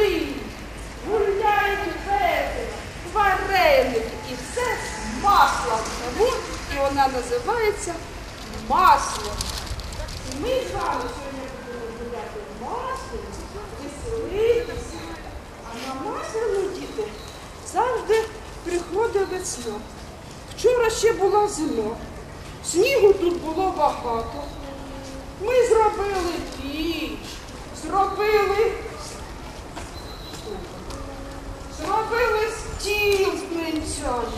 блини, гуляють вареники і все з маслом живуть, і вона називається масло. І ми з вами сьогодні будемо гуляти маслом, веселитися. А на масляну діти завжди приходить весна. Вчора ще була зима. Снігу тут було багато. Ми зробили піч, зробили, зробили стіл з млинцями.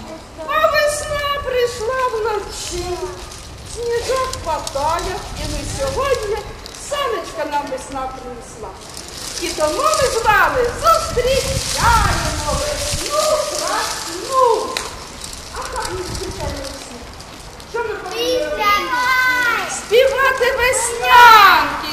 А весна прийшла вночі. Сніжок падає, і ми сьогодні сонечка нам весна принесла. І тому ми з вами зустрічаємо весну красну. А як ми зустрічаємо весну? Що ми повинні? Співати веснянки,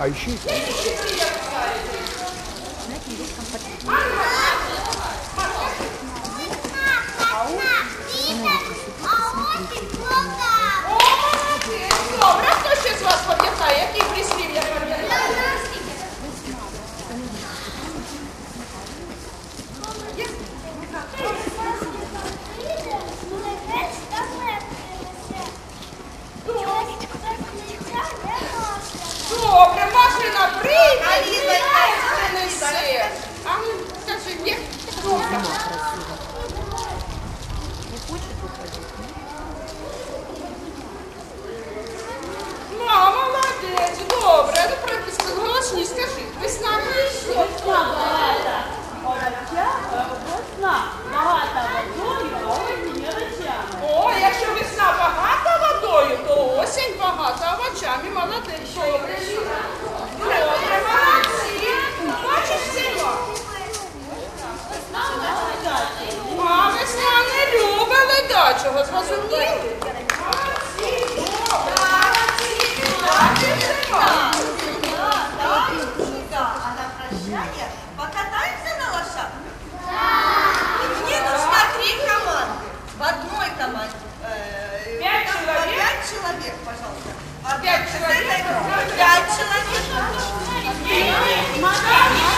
Aí chega. річка багата, овоча водою, а осінь. О, якщо весна багата водою, то осінь багата овочами, молодець. Молодці. Бачиш, сіла? А весна не любить ледачого. Молодці. Молодці. Gátila. Gátila.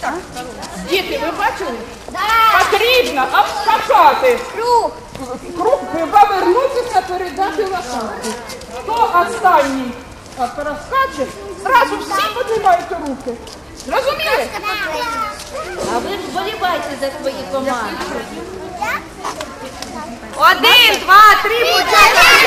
так. Діти, ви бачили? Потрібно обскакати. Круг. Круг, повернутися, передати лошадку. Хто останній перескаче, зразу всі піднімають руки. Зрозуміли? А ви ж болівайте за свої команди. Один, два, три, почати.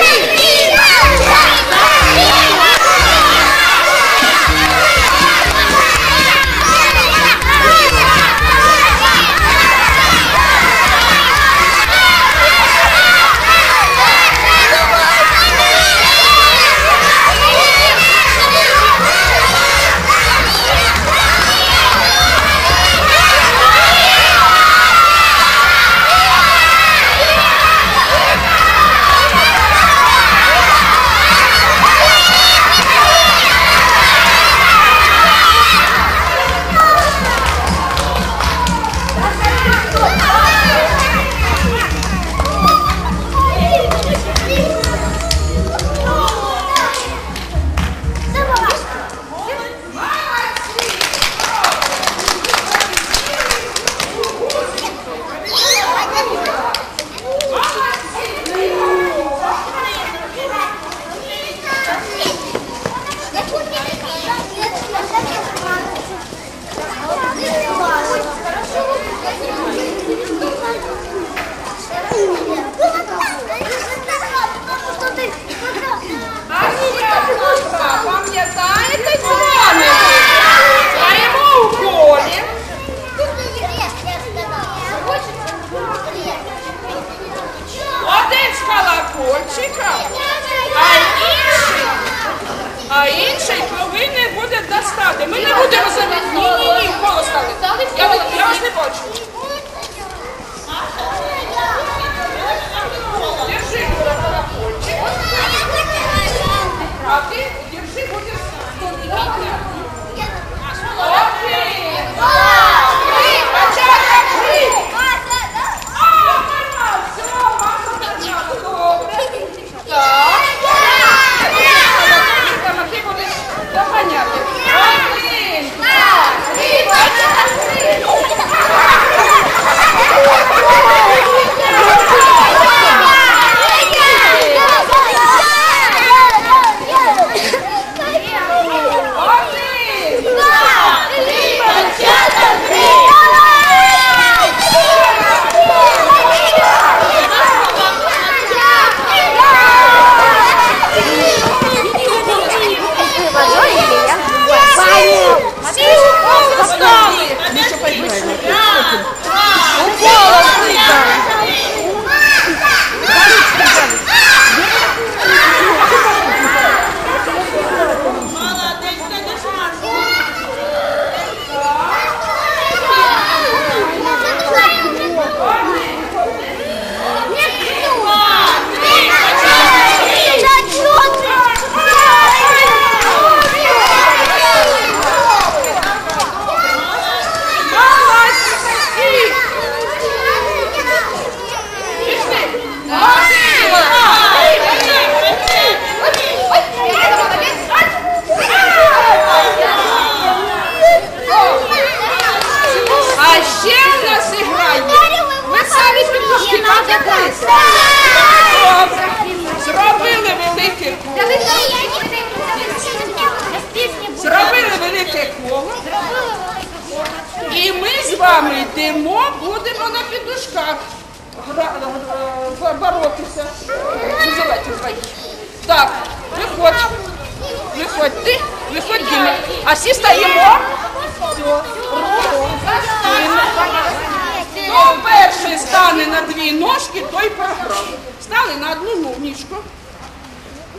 той програми. Стали на одну ножничку.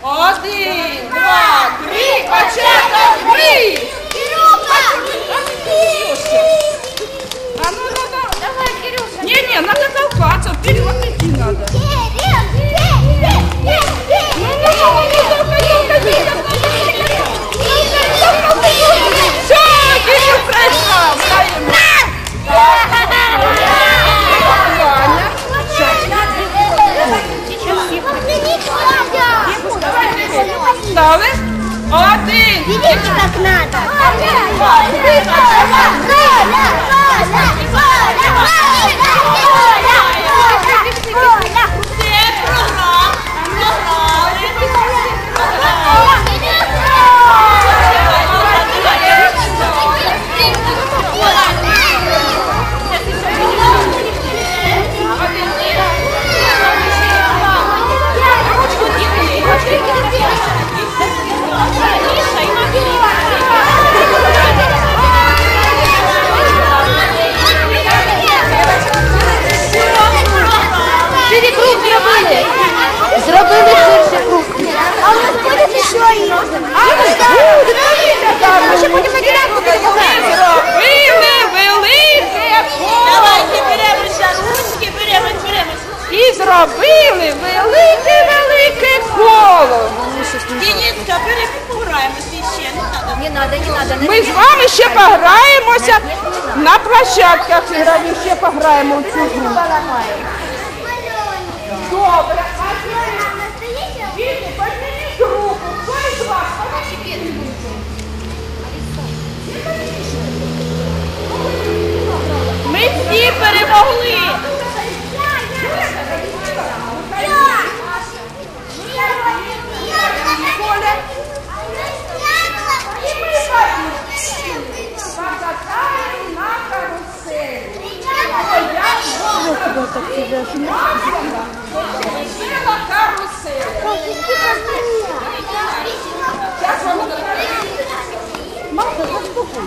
Один, два, три, початок, три! Кирюха! А ну, ну, ну. Давай, Кирюша. Не-не, надо толкаться, вперед идти надо. Все, Кирилл, пришла, ставим. Стали? Один. Видите, как надо? Це ще пограємо в цю гру. Добре, а Діти, підніміть руку. Хто із вас? Ми всі перемогли. eu não precisando de Tira da carroceira. Nossa, eu tô com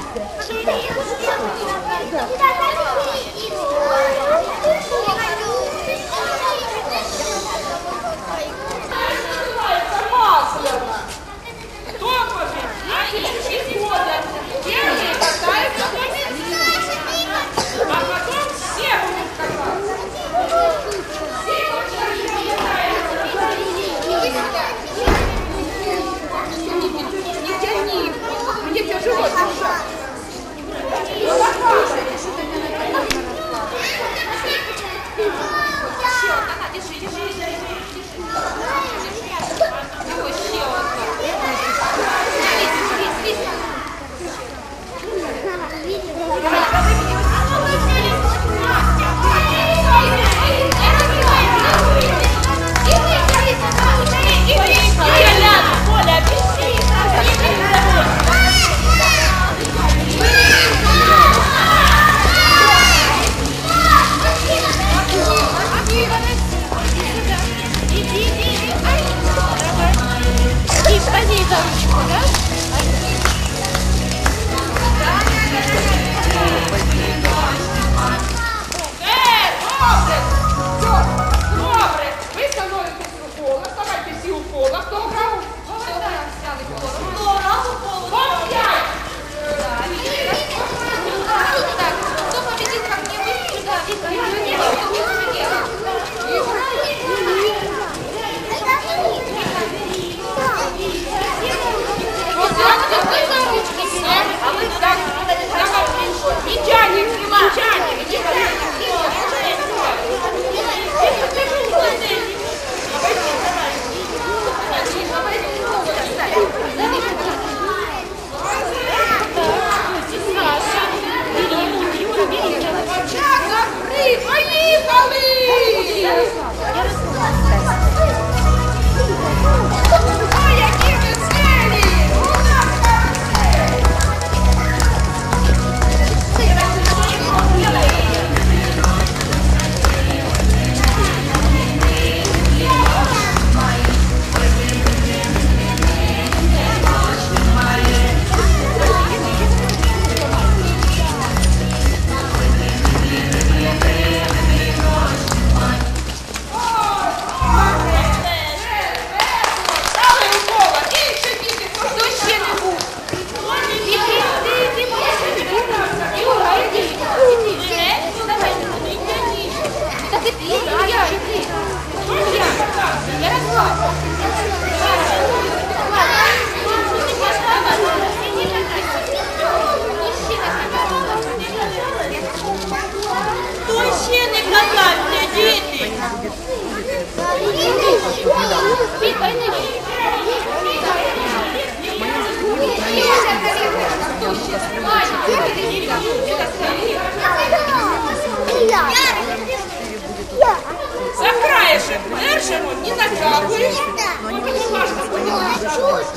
За край же держимо, не накапуєш.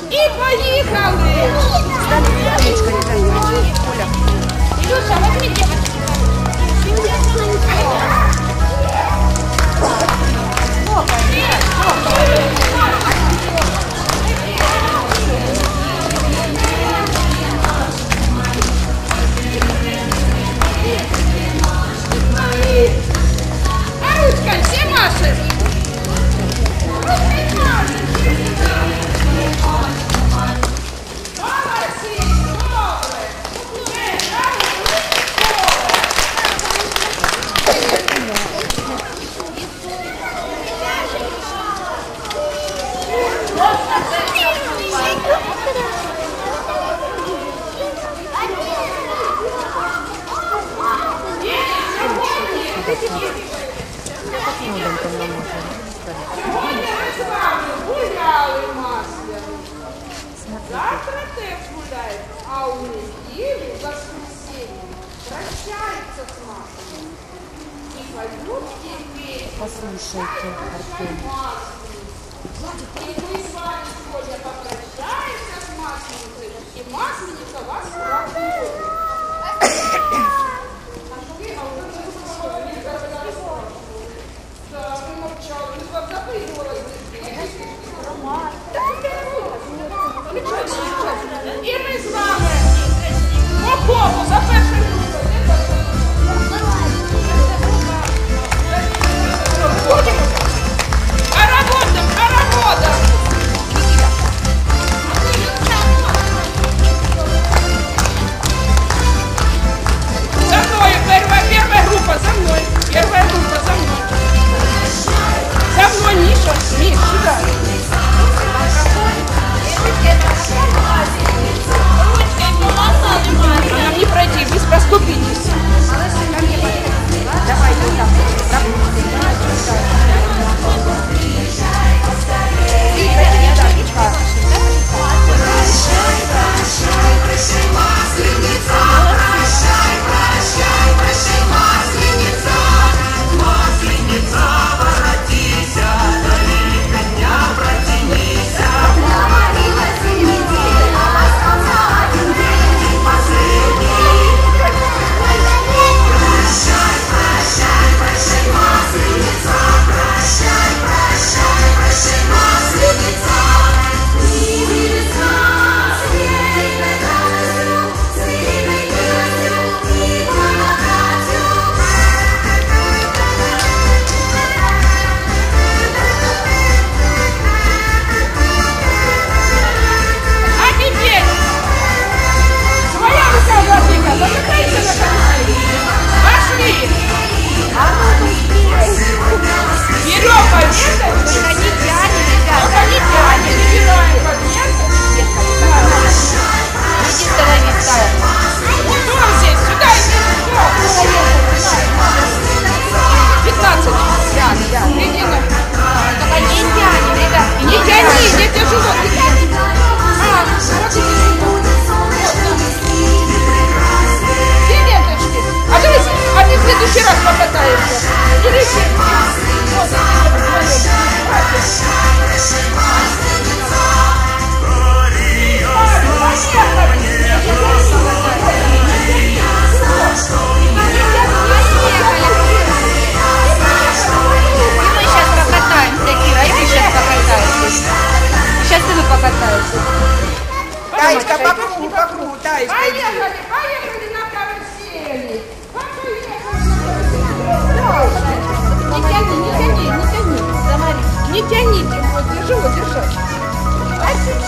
І поїхали! Ілюша, а возьми девочку. а у недели в воскресенье прощается с Маслом. И поют ей песню. Послушайте, Артем. И мы с вами сегодня попрощаемся с Масленицей, и Масленица вас благодарит. Роман. Да, да, да.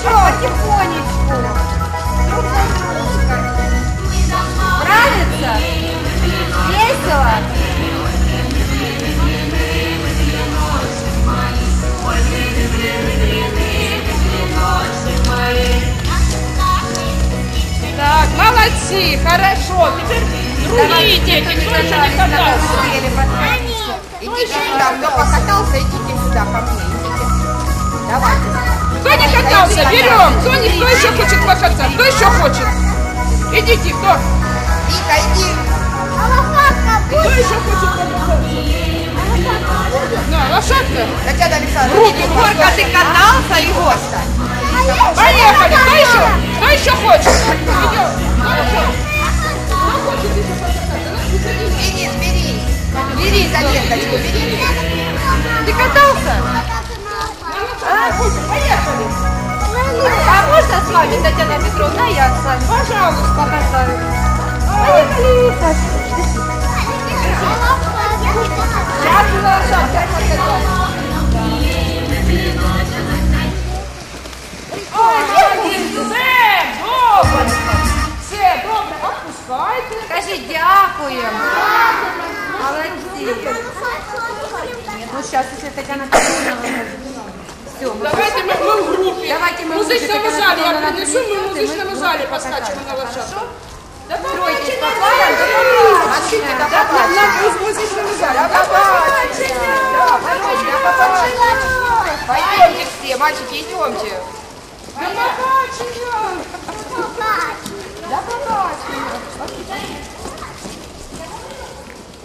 потихонечку. Нравится? Весело? Так, молодцы, хорошо. Теперь другие дети, кто еще не катался? Идите сюда, кто покатался, идите сюда ко мне, идите. Давайте. Кто не катался, берем. Кто, не, кто еще хочет покататься? Кто еще хочет? Идите, кто? Кто еще хочет покататься? На, лошадка. Татьяна Александровна. Руки, Горка, ты катался или Госта? Поехали. Кто еще? Кто еще хочет? Идем. Кто хочет еще покататься? Ну, Денис, бери. Бери за Бери, бери. Ты катался? вами, Татьяна Петровна, я с вами. Пожалуйста, красавица. Поехали, Сейчас дякую. Молодці. Ну, зараз, якщо Тетяна Петровна, все. Мы Давайте мы, мы в группе. Давайте мы в группе. Музычном зале я принесу, мы в музычном зале поскачем на лошадку. Да побачення! А скільки до побачення? На музичному залі. До побачення! До побачення! Пойдемте все, мальчики, идемте. До побачення! До побачення! До побачення!